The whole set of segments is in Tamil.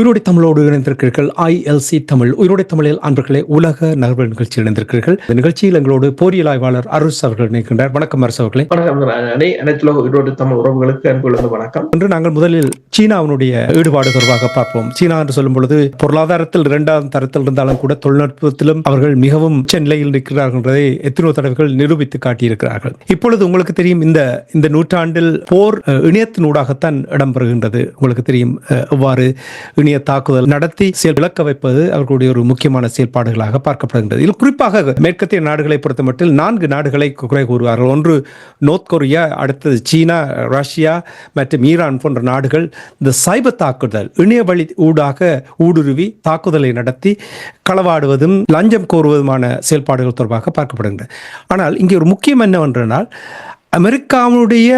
உயிரோடை தமிழோடு இணைந்திருக்கிறீர்கள். ஐஎல்சி தமிழ். உயிரோடை தமிழில் அன்பர்களே உலக நகர்வு நிகழ்ச்சியில் இணைந்திருக்கிறீர்கள். இந்த நிகழ்ச்சியில் எங்களோடு போரியல் ஆய்வாளர் அரசு அவர்கள் இணைக்கின்றார் வணக்கம் அரசு அவர்களே. வணக்கம் உயிரோடு தமிழ் உறவுகளுக்கு அன்புள்ளது வணக்கம். இன்று நாங்கள் முதலில் சீனாவினுடைய ஈடுபாடு தொடர்பாக பார்ப்போம். சீனா என்று சொல்லும் பொழுது பொருளாதாரத்தில் இரண்டாம் தரத்தில் இருந்தாலும் கூட தொழில்நுட்பத்திலும் அவர்கள் மிகவும் உச்ச நிலையில் நிற்கிறார்கள் என்பதை எத்தனையோ தடவைகள் நிரூபித்து காட்டியிருக்கிறார்கள். இப்பொழுது உங்களுக்கு தெரியும் இந்த இந்த நூற்றாண்டில் போர் இணையத்தினூடாகத்தான் இடம்பெறுகின்றது. உங்களுக்கு தெரியும் எவ்வாறு இணைய தாக்குதல் நடத்தி செயல் விளக்க வைப்பது அவர்களுடைய ஒரு முக்கியமான செயல்பாடுகளாக பார்க்கப்படுகின்றது. இதில் குறிப்பாக மேற்கத்திய நாடுகளை பொறுத்தமட்டில் நான்கு நாடுகளை குறை கூறுவார்கள். ஒன்று நோர்த் கொரியா அடுத்தது சீனா ரஷ்யா மற்றும் ஈரான் போன்ற நாடுகள் இந்த சைபர் தாக்குதல் இணைய வழி ஊடாக ஊடுருவி தாக்குதலை நடத்தி களவாடுவதும் லஞ்சம் கோருவதுமான செயல்பாடுகள் தொடர்பாக பார்க்கப்படுகின்றன ஆனால் இங்கே ஒரு முக்கியம் என்னவென்றால் அமெரிக்காவுடைய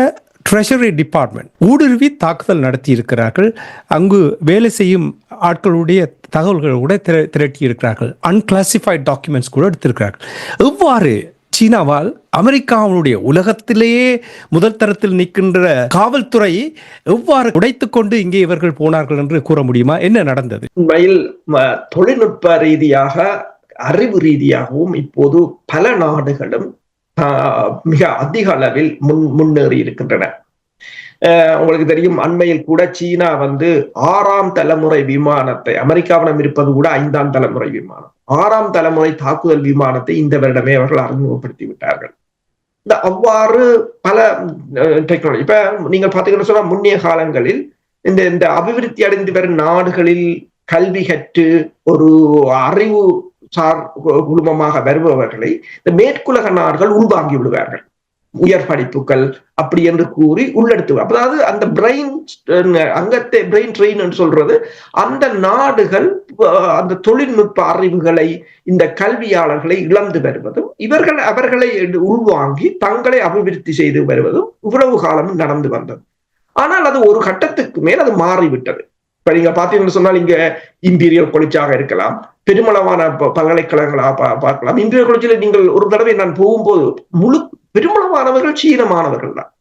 ட்ரெஷரி டிபார்ட்மெண்ட் ஊடுருவி தாக்குதல் நடத்தி இருக்கிறார்கள் அங்கு வேலை செய்யும் ஆட்களுடைய தகவல்கள் கூட திர- திரட்டி இருக்கிறார்கள் அன்கிளாசிஃபைட் டாக்குமெண்ட்ஸ் கூட எடுத்திருக்கிறார்கள். எவ்வாறு சீனாவால் அமெரிக்காவுடைய உலகத்திலேயே முதல் தரத்தில் நிற்கின்ற காவல்துறை எவ்வாறு உடைத்துக் கொண்டு இங்கே இவர்கள் போனார்கள் என்று கூற முடியுமா? என்ன நடந்தது? உண்மையில் தொழில்நுட்ப ரீதியாக அறிவு ரீதியாகவும் இப்போது பல நாடுகளும் மிக அதிக அளவில் முன் முன்னேறி இருக்கின்றன. உங்களுக்கு தெரியும் அண்மையில் கூட சீனா வந்து ஆறாம் தலைமுறை விமானத்தை அமெரிக்காவிடம் இருப்பது கூட ஐந்தாம் தலைமுறை விமானம். ஆறாம் தலைமுறை தாக்குதல் விமானத்தை இந்த வருடமே அவர்கள் அறிமுகப்படுத்தி விட்டார்கள். இந்த அவ்வாறு பல டெக்னாலஜி இப்ப நீங்க பாத்தீங்கன்னு சொன்னா முன்னைய காலங்களில் இந்த இந்த அபிவிருத்தி அடைந்து வரும் நாடுகளில் கல்வி கற்று ஒரு அறிவு சார் கு- குழுமமாக வருபவர்களை இந்த மேற்குலக நாடுகள் உள்வாங்கி விடுவார்கள். உயர் படிப்புகள் அப்படி என்று கூறி உள்ளெடுத்து அதாவது அந்த பிரெயின் அங்கத்தை பிரெயின் ட்ரெயின் என்று சொல்றது அந்த நாடுகள் அந்த தொழில்நுட்ப அறிவுகளை இந்த கல்வியாளர்களை இழந்து வருவதும் இவர்கள் அவர்களை உள்வாங்கி தங்களை அபிவிருத்தி செய்து வருவதும் இவ்வளவு காலம் நடந்து வந்தது. ஆனால் அது ஒரு கட்டத்துக்கு மேல் அது மாறிவிட்டது. இப்ப நீங்க பாத்தீங்கன்னு சொன்னால் இங்க இம்பீரியல் கொலிச்சாக இருக்கலாம். பெருமளவான பல்கலைக்கழகங்களா பல்கலைக்கழகங்களாக பா- பார்க்கலாம். இம்பீரியல் கொலிச்சில் நீங்கள் ஒரு தடவை நான் போகும்போது முழு பெருமளவானவர்கள் சீன மாணவர்கள் தான்.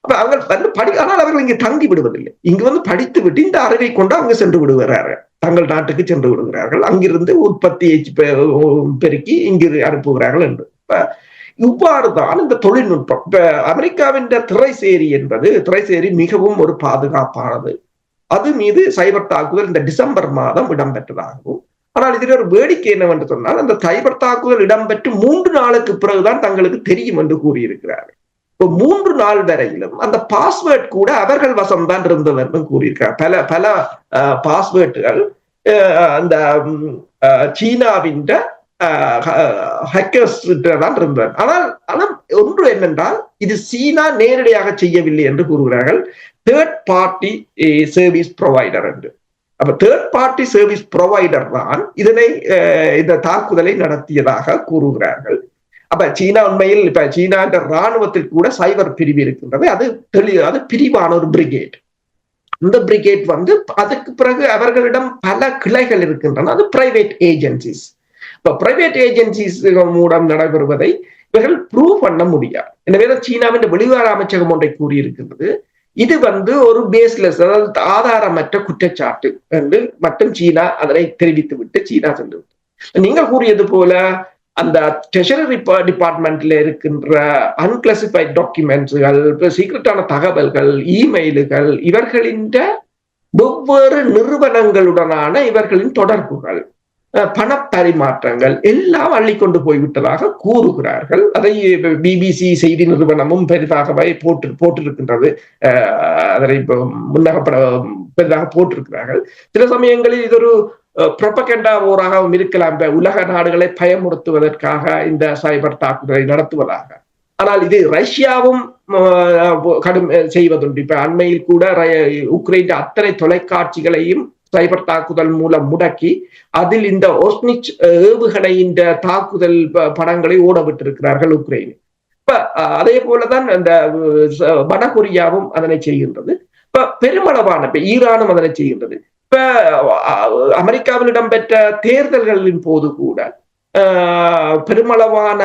அப்ப அவங்க வந்து படி ஆனால் அவர்கள் இங்கே தங்கி விடுவதில்லை. இங்கு வந்து படித்து விட்டு இந்த அறிவை கொண்டு அவங்க சென்று விடுகிறார்கள். தங்கள் நாட்டுக்கு சென்று விடுகிறார்கள். அங்கிருந்து உற்பத்தியை பெருக்கி இங்கு அனுப்புகிறார்கள் என்று. இவ்வாறுதான் இவ்வாறு தான் இந்த தொழில்நுட்பம். இப்ப அமெரிக்காவின் திரைசேரி என்பது திரைசேரி மிகவும் ஒரு பாதுகாப்பானது. அது மீது சைபர் தாக்குதல் இந்த டிசம்பர் மாதம் இடம்பெற்றதாகவும் ஆனால் இதில் ஒரு வேடிக்கை என்னவென்று சொன்னால் அந்த சைபர் தாக்குதல் இடம்பெற்று மூன்று நாளுக்கு பிறகுதான் தங்களுக்கு தெரியும் என்று கூறியிருக்கிறார்கள். இப்போ மூன்று நாள் வரையிலும் அந்த பாஸ்வேர்ட் கூட அவர்கள் வசம்தான் இருந்தது என்று கூறியிருக்கிறார். பல பல பாஸ்வேர்டுகள் அந்த சீனாவின் ஹேக்கர்ஸ் தான் இருந்தார் ஆனால் ஆனால் ஒன்று என்னென்றால் இது சீனா நேரடியாக செய்யவில்லை என்று கூறுகிறார்கள். தேர்ட் பார்ட்டி சர்வீஸ் ப்ரொவைடர் என்று. அப்ப தேர்ட் பார்ட்டி சர்வீஸ் ப்ரொவைடர் தான் இதனை இந்த தாக்குதலை நடத்தியதாக கூறுகிறார்கள். அப்ப சீனா உண்மையில் இப்ப சீனா என்ற இராணுவத்தில் கூட சைபர் பிரிவு இருக்கின்றது. அது தெளி அது பிரிவான ஒரு பிரிகேட் இந்த பிரிகேட் வந்து அதுக்கு பிறகு அவர்களிடம் பல கிளைகள் இருக்கின்றன. அது பிரைவேட் ஏஜென்சிஸ் இப்ப பிரைவேட் ஏஜென்சிஸ் மூலம் நடைபெறுவதை இவர்கள் ப்ரூவ் பண்ண முடியாது. எனவே தான் சீனாவின் வெளிவார அமைச்சகம் ஒன்றை கூறியிருக்கின்றது. இது வந்து ஒரு பேஸ்லெஸ் அதாவது ஆதாரமற்ற குற்றச்சாட்டு என்று மட்டும் சீனா அதனை தெரிவித்து விட்டு சீனா சென்று நீங்கள் கூறியது போல அந்த ட்ரெஷரி டிபார்ட்மெண்ட்ல இருக்கின்ற அன்கிளாசிஃபைட் டாக்குமெண்ட்ஸுகள் சீக்ரெட்டான தகவல்கள் இமெயிலுகள் இவர்களின் வெவ்வேறு நிறுவனங்களுடனான இவர்களின் தொடர்புகள் பணப்பரிமாற்றங்கள் எல்லாம் அள்ளி கொண்டு போய்விட்டதாக கூறுகிறார்கள். அதை பிபிசி செய்தி நிறுவனமும் பெரிதாகவே போட்டு போட்டிருக்கின்றது. அதனை முன்னகப்பட பெரிதாக போட்டிருக்கிறார்கள். சில சமயங்களில் இது ஒரு புரொபகண்டா ஓராகவும் இருக்கலாம். உலக நாடுகளை பயமுறுத்துவதற்காக இந்த சைபர் தாக்குதலை நடத்துவதாக. ஆனால் இது ரஷ்யாவும் கடும் செய்வதுண்டு. இப்ப அண்மையில் கூட ர- உக்ரைன் அத்தனை தொலைக்காட்சிகளையும் சைபர் தாக்குதல் மூலம் முடக்கி அதில் இந்த ஒஸ்னிச் இந்த தாக்குதல் படங்களை ஓடவிட்டிருக்கிறார்கள் உக்ரைன். இப்ப அதே போலதான் அந்த வடகொரியாவும் அதனை செய்கின்றது. இப்ப பெருமளவான இப்ப ஈரானும் அதனை செய்கின்றது. இப்ப அமெரிக்காவில் இடம்பெற்ற தேர்தல்களின் போது கூட பெருமளவான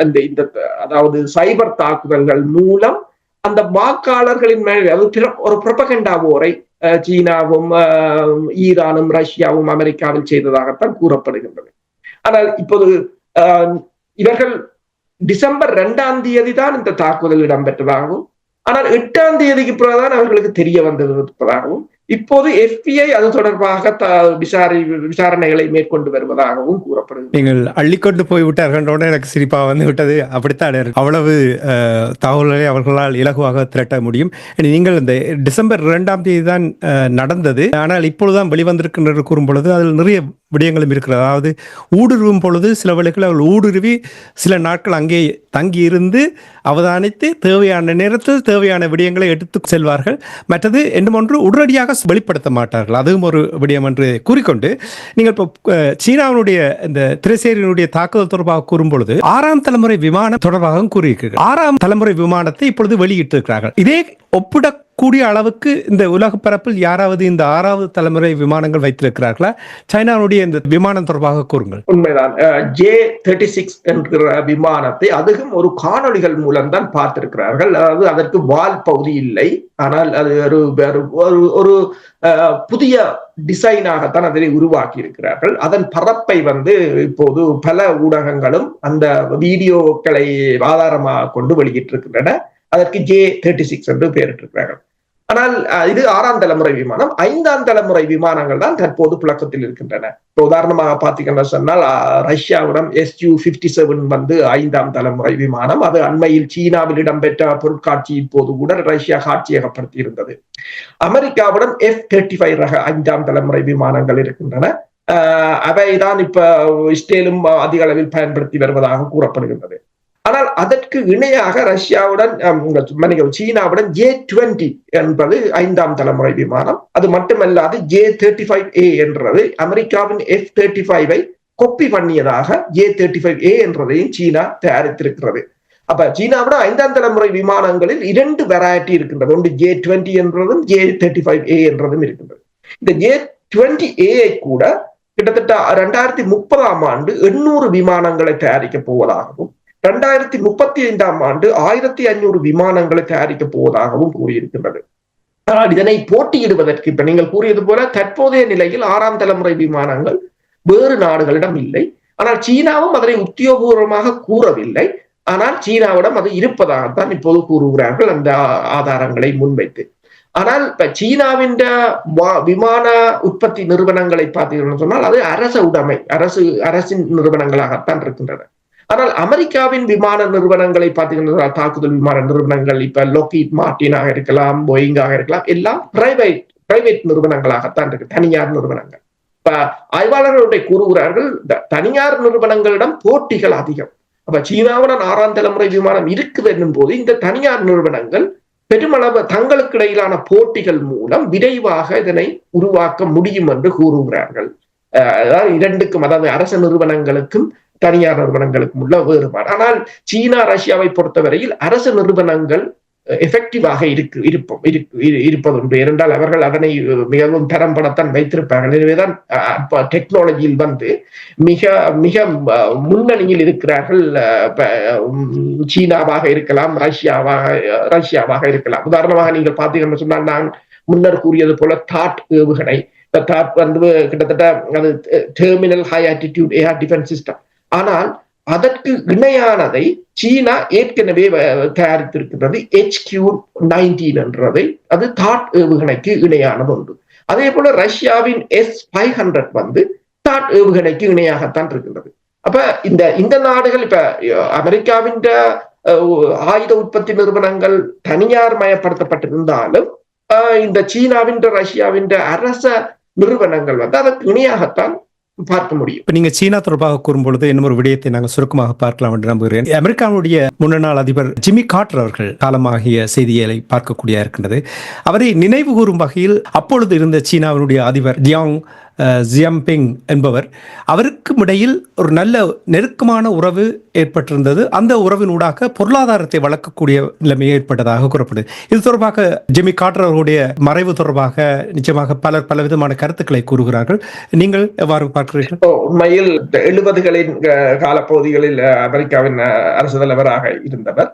அந்த இந்த அதாவது சைபர் தாக்குதல்கள் மூலம் அந்த வாக்காளர்களின் மேல் ஒரு பிரபகண்டா போரை சீனாவும் ஈரானும் ரஷ்யாவும் அமெரிக்காவும் செய்ததாகத்தான் கூறப்படுகின்றது. ஆனால் இப்போது இவர்கள் டிசம்பர் இரண்டாம் தேதி தான் இந்த தாக்குதல் இடம்பெற்றதாகவும் ஆனால் எட்டாம் தேதிக்கு பிறகுதான் அவர்களுக்கு தெரிய வந்திருப்பதாகவும் இப்போது எஃபிஐ அது தொடர்பாக விசாரி விசாரணைகளை மேற்கொண்டு வருவதாகவும் கூறப்படுகிறது. நீங்கள் அள்ளிக்கொண்டு போய் விட்டார்கள் எனக்கு சிரிப்பா வந்து விட்டது. அப்படித்தான் அவ்வளவு தகவல்களை அவர்களால் இலகுவாக திரட்ட முடியும். நீங்கள் இந்த டிசம்பர் இரண்டாம் தேதி தான் நடந்தது. ஆனால் இப்பொழுதுதான் வெளிவந்திருக்கின்ற கூறும் பொழுது அதில் நிறைய விடயங்களும் இருக்கிறது. அதாவது ஊடுருவும் பொழுது சில வேளைகள் அவர்கள் ஊடுருவி சில நாட்கள் அங்கே தங்கி இருந்து அவதானித்து தேவையான நேரத்தில் தேவையான விடயங்களை எடுத்து செல்வார்கள். மற்றது என்னும் ஒன்று உடனடியாக வெளிப்படுத்த மாட்டார்கள். அதுவும் ஒரு விடயம் என்று கூறிக்கொண்டு நீங்கள் இப்போ சீனாவினுடைய இந்த திரைசேரியினுடைய தாக்குதல் தொடர்பாக கூறும் பொழுது ஆறாம் தலைமுறை விமானம் தொடர்பாக கூறியிருக்கிறார்கள். ஆறாம் தலைமுறை விமானத்தை இப்பொழுது வெளியிட்டிருக்கிறார்கள். இதே ஒப்பிடக்கூடிய அளவுக்கு இந்த உலக பரப்பில் யாராவது இந்த ஆறாவது தலைமுறை விமானங்கள் வைத்திருக்கிறார்களா? சைனாவுடைய இந்த விமானம் தொடர்பாக கூறுங்கள். உண்மைதான். ஜே தேர்ட்டி சிக்ஸ் என்கிற விமானத்தை அதுவும் ஒரு காணொலிகள் மூலம் தான் பார்த்திருக்கிறார்கள். அதாவது அதற்கு வால் பகுதி இல்லை. ஆனால் அது ஒரு ஒரு புதிய டிசைனாகத்தான் அதனை உருவாக்கி இருக்கிறார்கள் அதன் பரப்பை வந்து இப்போது பல ஊடகங்களும் அந்த வீடியோக்களை ஆதாரமாக கொண்டு வெளியிட்டிருக்கின்றன. அதற்கு ஜே தேர்ட்டி சிக்ஸ் என்று பெயரிட்டிருக்கிறார்கள். ஆனால் இது ஆறாம் தலைமுறை விமானம். ஐந்தாம் தலைமுறை விமானங்கள் தான் தற்போது புழக்கத்தில் இருக்கின்றன. இப்போ உதாரணமாக பார்த்தீங்கன்னா சொன்னால் ரஷ்யாவிடம் எஸ்யூ பிப்டி செவன் வந்து ஐந்தாம் தலைமுறை விமானம். அது அண்மையில் சீனாவில் இடம்பெற்ற பொருட்காட்சியின் போது கூட ரஷ்யா காட்சியகப்படுத்தி இருந்தது அமெரிக்காவிடம் எஃப் தேர்ட்டி ஃபைவ் ரக ஐந்தாம் தலைமுறை விமானங்கள் இருக்கின்றன. அவை தான் இப்ப இஸ்ரேலும் அதிக அளவில் பயன்படுத்தி வருவதாக கூறப்படுகின்றது. ஆனால் அதற்கு இணையாக ரஷ்யாவுடன் மன்னிக்கவும் சீனாவுடன் ஜே டுவெண்டி என்பது ஐந்தாம் தலைமுறை விமானம். அது மட்டுமல்லாது ஜே தேர்ட்டி ஃபைவ் ஏ என்றது அமெரிக்காவின் எஃப் தேர்ட்டி ஃபைவை கொப்பி பண்ணியதாக ஜே தேர்ட்டி ஃபைவ் ஏ என்றதையும் சீனா தயாரித்திருக்கிறது. அப்ப சீனாவோட ஐந்தாம் தலைமுறை விமானங்களில் இரண்டு வெரைட்டி இருக்கின்றது. ஒன்று ஜே டுவெண்டி என்றதும் ஜே தேர்ட்டி ஃபைவ் ஏ என்றதும் இருக்கின்றது. இந்த ஜே டுவெண்டி ஏ கூட கிட்டத்தட்ட ரெண்டாயிரத்தி முப்பதாம் ஆண்டு எண்ணூறு விமானங்களை தயாரிக்க போவதாகவும் இரண்டாயிரத்தி முப்பத்தி ஐந்தாம் ஆண்டு ஆயிரத்தி ஐநூறு விமானங்களை தயாரிக்க போவதாகவும் கூறியிருக்கின்றது. ஆனால் இதனை போட்டியிடுவதற்கு இப்ப நீங்கள் கூறியது போல தற்போதைய நிலையில் ஆறாம் தலைமுறை விமானங்கள் வேறு நாடுகளிடம் இல்லை. ஆனால் சீனாவும் அதனை உத்தியோகபூர்வமாக கூறவில்லை. ஆனால் சீனாவிடம் அது இருப்பதாகத்தான் இப்போது கூறுகிறார்கள் அந்த ஆதாரங்களை முன்வைத்து. ஆனால் இப்ப சீனாவின் விமான உற்பத்தி நிறுவனங்களை பார்த்தீங்கன்னு சொன்னால் அது அரச உடைமை அரசு அரசின் நிறுவனங்களாகத்தான் இருக்கின்றன. ஆனால் அமெரிக்காவின் விமான நிறுவனங்களை பார்த்தீங்கன்னா தாக்குதல் விமான நிறுவனங்கள் இப்ப லோகிட் மார்டினாக இருக்கலாம் போயிங்காக இருக்கலாம் எல்லாம் பிரைவேட் பிரைவேட் நிறுவனங்களாகத்தான் இருக்கு தனியார் நிறுவனங்கள். இப்ப ஆய்வாளர்களுடைய கூறுகிறார்கள் தனியார் நிறுவனங்களிடம் போட்டிகள் அதிகம். அப்ப சீனாவுடன் ஆறாம் தலைமுறை விமானம் இருக்குது என்னும் போது இந்த தனியார் நிறுவனங்கள் பெருமளவு தங்களுக்கு இடையிலான போட்டிகள் மூலம் விரைவாக இதனை உருவாக்க முடியும் என்று கூறுகிறார்கள். அதாவது இரண்டுக்கும் அதாவது அரசு நிறுவனங்களுக்கும் தனியார் நிறுவனங்களுக்கும் உள்ள வேறுபாடு. ஆனால் சீனா ரஷ்யாவை பொறுத்தவரையில் அரசு நிறுவனங்கள் எஃபெக்டிவாக இருக்கு இருப்போம் இருப்பதுண்டு. ஏனென்றால் அவர்கள் அதனை மிகவும் தரம்படத்தான் வைத்திருப்பார்கள். எனவேதான் டெக்னாலஜியில் வந்து மிக மிக முன்னணியில் இருக்கிறார்கள் சீனாவாக இருக்கலாம் ரஷ்யாவாக ரஷ்யாவாக இருக்கலாம். உதாரணமாக நீங்கள் பார்த்தீங்கன்னு சொன்னால் நான் முன்னர் கூறியது போல தாட் ஏவுகணை. தாட் வந்து கிட்டத்தட்ட அது terminal high altitude area defence system ஆனால் அதற்கு இணையானதை சீனா ஏற்கனவே தயாரித்திருக்கின்றது எச் கியூ நைன்டீன் என்றதை. அது தாட் ஏவுகணைக்கு இணையானது ஒன்று அதே போல ரஷ்யாவின் எஸ் ஃபைவ் ஹண்ட்ரட் வந்து தாட் ஏவுகணைக்கு இணையாகத்தான் இருக்கின்றது. அப்ப இந்த இந்த நாடுகள் இப்ப அமெரிக்காவின் ஆயுத உற்பத்தி நிறுவனங்கள் தனியார் மயப்படுத்தப்பட்டிருந்தாலும் இந்த சீனாவின் ரஷ்யாவின் அரச நிறுவனங்கள் வந்து அதற்கு இணையாகத்தான் பார்க்க முடியும். இப்ப நீங்க சீனா தொடர்பாக கூறும்பொழுது இன்னும் ஒரு விடயத்தை நாங்கள் சுருக்கமாக பார்க்கலாம் என்று நம்புகிறேன். அமெரிக்காவுடைய முன்னாள் அதிபர் ஜிம்மி கார்ட்டர் அவர்கள் காலமாகிய செய்திகளை பார்க்கக்கூடிய இருக்கின்றது அவரை நினைவு கூறும் வகையில் அப்பொழுது இருந்த சீனாவினுடைய அதிபர் ஜியாங் ஜியம்பிங் என்பவர். அவருக்கும் இடையில் ஒரு நல்ல நெருக்கமான உறவு ஏற்பட்டிருந்தது. அந்த உறவினூடாக பொருளாதாரத்தை வளர்க்கக்கூடிய நிலைமை ஏற்பட்டதாக கூறப்படுது. இது தொடர்பாக ஜிமி காட்டர் அவர்களுடைய மறைவு தொடர்பாக நிச்சயமாக பலர் பல விதமான கருத்துக்களை கூறுகிறார்கள். நீங்கள் எவ்வாறு பார்க்கிறீர்கள்? உண்மையில் எழுபதுகளின் காலப்பகுதிகளில் அமெரிக்காவின் அரசு தலைவராக இருந்தவர்.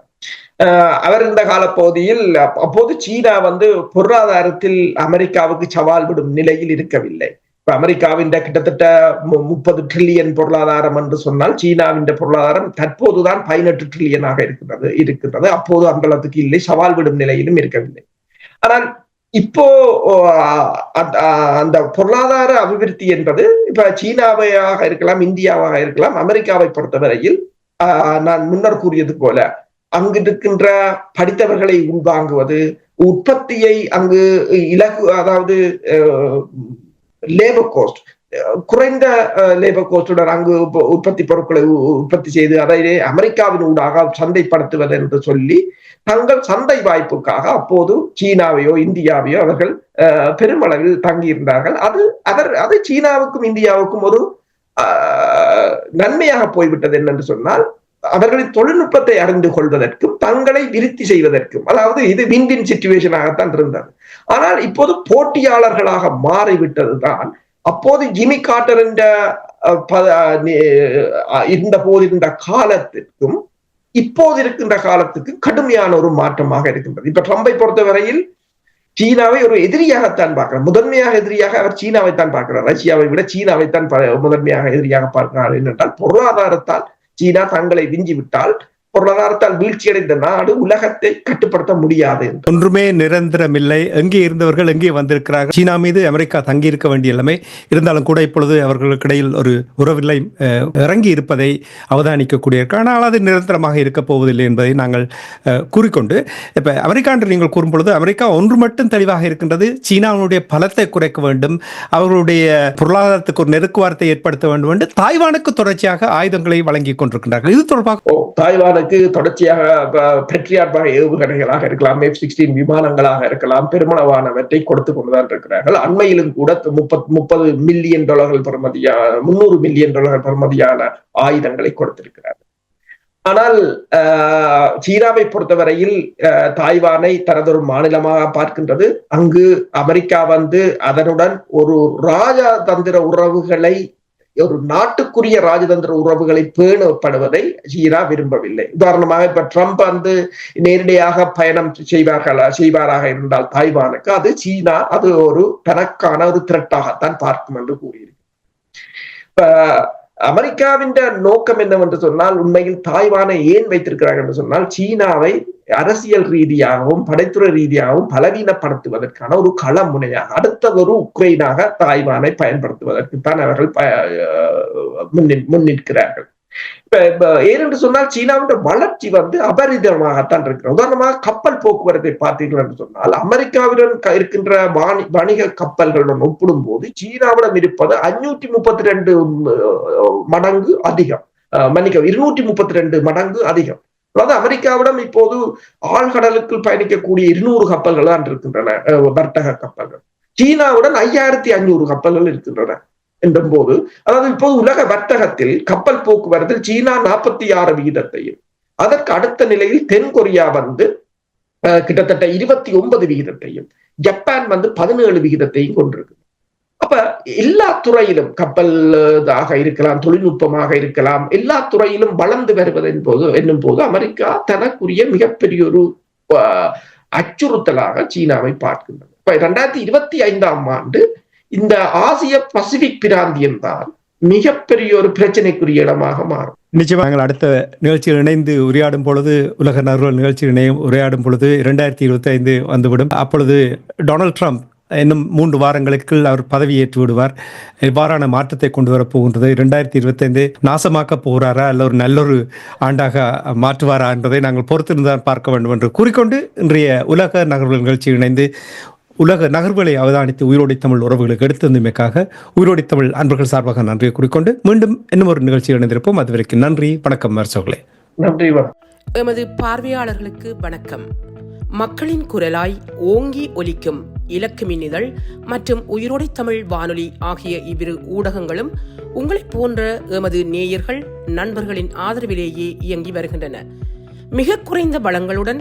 அவர் இந்த காலப்பகுதியில் அப்போது சீனா வந்து பொருளாதாரத்தில் அமெரிக்காவுக்கு சவால் விடும் நிலையில் இருக்கவில்லை. இப்ப அமெரிக்காவின் கிட்டத்தட்ட முப்பது ட்ரில்லியன் பொருளாதாரம் என்று சொன்னால் சீனாவின் பொருளாதாரம் தற்போதுதான் பதினெட்டு ட்ரில்லியனாக இருக்கிறது இருக்கின்றது அப்போது அந்த அளவுக்கு இல்லை. சவால் விடும் நிலையிலும் இருக்கவில்லை. ஆனால் இப்போ அந்த பொருளாதார அபிவிருத்தி என்பது இப்ப சீனாவையாக இருக்கலாம் இந்தியாவாக இருக்கலாம் அமெரிக்காவை பொறுத்தவரையில் ஆஹ், நான் முன்னர் கூறியது போல அங்கு இருக்கின்ற படித்தவர்களை உள்வாங்குவது உற்பத்தியை அங்கு இலகு அதாவது லேபர் கோஸ்ட் குறைந்த லேபர் கோஸ்டுடன் அங்கு உற்பத்தி பொருட்களை உ- உற்பத்தி செய்து அதை அமெரிக்காவின் ஊடாக சந்தைப்படுத்துவது என்று சொல்லி தங்கள் சந்தை வாய்ப்புக்காக அப்போது சீனாவையோ இந்தியாவையோ அவர்கள் பெருமளவில் தங்கியிருந்தார்கள். அது அவர் அது சீனாவுக்கும் இந்தியாவுக்கும் ஒரு நன்மையாக போய்விட்டது என்னென்று சொன்னால் அவர்களின் தொழில்நுட்பத்தை அறிந்து கொள்வதற்கும் தங்களை விருத்தி செய்வதற்கும் அதாவது இது வின் சுச்சுவேஷனாகத்தான் இருந்தது. ஆனால் இப்போது போட்டியாளர்களாக மாறிவிட்டதுதான் அப்போது ஜிமி காட்டர் என்ற இருந்த போதிருந்த காலத்திற்கும் இப்போது இருக்கின்ற காலத்துக்கு கடுமையான ஒரு மாற்றமாக இருக்கின்றது. இப்ப ட்ரம்பை பொறுத்தவரையில் சீனாவை ஒரு எதிரியாகத்தான் பார்க்கிறார். முதன்மையாக எதிரியாக அவர் சீனாவைத்தான் பார்க்கிறார். ரஷ்யாவை விட சீனாவைத்தான் முதன்மையாக எதிரியாக பார்க்கிறார். என்றால் பொருளாதாரத்தால் சீனா தங்களை விஞ்சி விட்டால் பொருளாதாரத்தால் வீழ்ச்சியடைந்த நாடு உலகத்தை கட்டுப்படுத்த முடியாது ஒன்றுமே நிரந்தரமில்லை. எங்கே இருந்தவர்கள் எங்கே வந்திருக்கிறார்கள்? சீனா மீது அமெரிக்கா தங்கி இருக்க வேண்டிய நிலைமை இருந்தாலும் கூட இப்பொழுது அவர்களுக்கு இடையில் ஒரு உறவில்லை இறங்கி இருப்பதை அவதானிக்கக்கூடிய இருக்கு. ஆனால் அது நிரந்தரமாக இருக்கப் போவதில்லை என்பதை நாங்கள் கூறிக்கொண்டு இப்ப அமெரிக்கா என்று நீங்கள் கூறும்பொழுது அமெரிக்கா ஒன்று மட்டும் தெளிவாக இருக்கின்றது. சீனாவுடைய பலத்தை குறைக்க வேண்டும். அவர்களுடைய பொருளாதாரத்துக்கு ஒரு நெருக்குவாரத்தை ஏற்படுத்த வேண்டும் என்று தாய்வானுக்கு தொடர்ச்சியாக ஆயுதங்களை வழங்கி கொண்டிருக்கின்றார்கள். இது தொடர்பாக ஓ தாய்வானுக்கு தொடர்ச்சியாக பெட்ரியாட் ஏவுகணைகளாக இருக்கலாம் எஃப் சிக்ஸ்டீன் விமானங்களாக இருக்கலாம் பெருமளவானவற்றை கொடுத்து கொண்டுதான் இருக்கிறார்கள். அண்மையிலும் கூட முப்பத் முப்பது மில்லியன் டாலர்கள் பெறுமதியான முன்னூறு மில்லியன் டாலர்கள் பெறுமதியான ஆயுதங்களை கொடுத்திருக்கிறார்கள். ஆனால் சீனாவை பொறுத்தவரையில் ஆஹ், தாய்வானை தனதொரு மாநிலமாக பார்க்கின்றது. அங்கு அமெரிக்கா வந்து அதனுடன் ஒரு ராஜதந்திர உறவுகளை ஒரு நாட்டுக்குரிய ராஜதந்திர உறவுகளை பேணப்படுவதை சீனா விரும்பவில்லை. உதாரணமாக இப்ப ட்ரம்ப் வந்து நேரடியாக பயணம் செய்வார்கள் செய்வாராக இருந்தால் தாய்வானுக்கு அது சீனா அது ஒரு தனக்கான ஒரு திரட்டாகத்தான் பார்க்கும் என்று கூறியிருக்கு. இப்ப அமெரிக்காவின் நோக்கம் என்னவென்று சொன்னால் உண்மையில் தாய்வானை ஏன் வைத்திருக்கிறார்கள் என்று சொன்னால் சீனாவை அரசியல் ரீதியாகவும் படைத்துறை ரீதியாகவும் பலவீனப்படுத்துவதற்கான ஒரு களமுனையாக அடுத்தது ஒரு உக்ரைனாக தாய்வானை பயன்படுத்துவதற்கு தான் அவர்கள் ப- முன்னிற்கிறார்கள். இப்ப ஏனென்று சொன்னால் சீனாவின் வளர்ச்சி வந்து அபரிதமாகத்தான் இருக்கிறது. உதாரணமாக கப்பல் போக்குவரத்தை பார்த்தீர்கள் என்று சொன்னால் அமெரிக்காவுடன் இருக்கின்ற வாணி வணிக கப்பல்களுடன் ஒப்பிடும் போது சீனாவிடம் இருப்பது அஞ்சூற்றி முப்பத்தி ரெண்டு மடங்கு அதிகம். மன்னிக்க இருநூற்றி முப்பத்தி ரெண்டு மடங்கு அதிகம். அதாவது அமெரிக்காவிடம் இப்போது ஆழ்கடலுக்குள் பயணிக்கக்கூடிய இருநூறு கப்பல்கள் தான் இருக்கின்றன வர்த்தக கப்பல்கள். சீனாவுடன் ஐயாயிரத்தி ஐநூறு கப்பல்கள் இருக்கின்றன. என்ற போது அதாவது இப்போது உலக வர்த்தகத்தில் கப்பல் போக்குவரத்தில் சீனா நாற்பத்தி ஆறு விகிதத்தையும் அதற்கு அடுத்த நிலையில் தென் கொரியா வந்து கிட்டத்தட்ட இருபத்தி ஒன்பது விகிதத்தையும் ஜப்பான் வந்து பதினேழு விகிதத்தையும் கொண்டிருக்கு. அப்ப எல்லா துறையிலும் கப்பல் ஆக இருக்கலாம் தொழில்நுட்பமாக இருக்கலாம் எல்லா துறையிலும் வளர்ந்து வருவதன் போது என்னும் போது அமெரிக்கா தனக்குரிய மிகப்பெரிய ஒரு அச்சுறுத்தலாக சீனாவை பார்க்கின்றது. இப்ப இரண்டாயிரத்தி இருபத்தி ஐந்தாம் ஆண்டு இந்த ஆசிய பசிபிக் பிராந்தியம் தான் மிகப்பெரிய ஒரு பிரச்சனைக்குரிய இடமாக மாறும். நிச்சயமாக அடுத்த நிகழ்ச்சியில் இணைந்து உரையாடும் பொழுது உலக நகர்வல் நிகழ்ச்சியில் இணையும் உரையாடும் பொழுது இரண்டாயிரத்தி இருபத்தி ஐந்து வந்துவிடும். அப்பொழுது டொனால்ட் ட்ரம்ப் இன்னும் மூன்று வாரங்களுக்குள் அவர் பதவியேற்று விடுவார். இவ்வாறான மாற்றத்தை கொண்டு வரப் போகின்றது. இரண்டாயிரத்தி இருபத்தைந்து நாசமாக்க போகிறாரா அல்ல ஒரு நல்லொரு ஆண்டாக மாற்றுவாரா என்பதை நாங்கள் பொறுத்திருந்தான் பார்க்க வேண்டும் என்று கூறிக்கொண்டு இன்றைய உலக நகர்வல் நிகழ்ச்சியில் இணைந்து உலக நகர்வுகளை அவதானித்து உயிரோடை தமிழ் உறவுகளுக்கு எடுத்திருந்தமைக்காக உயிரோடை தமிழ் அன்பர்கள் சார்பாக நன்றியை கூறிக்கொண்டு மீண்டும் இன்னும் ஒரு நிகழ்ச்சியில் இணைந்திருப்போம். அதுவரைக்கும் நன்றி வணக்கம் மருசோகளே நன்றி எமது பார்வையாளர்களுக்கு வணக்கம். மக்களின் குரலாய் ஓங்கி ஒலிக்கும் இலக்கு மின்னிதழ் மற்றும் உயிரோடை தமிழ் வானொலி ஆகிய இவ்விரு ஊடகங்களும் உங்களைப் போன்ற எமது நேயர்கள் நண்பர்களின் ஆதரவிலேயே இயங்கி வருகின்றன. மிக குறைந்த பலங்களுடன்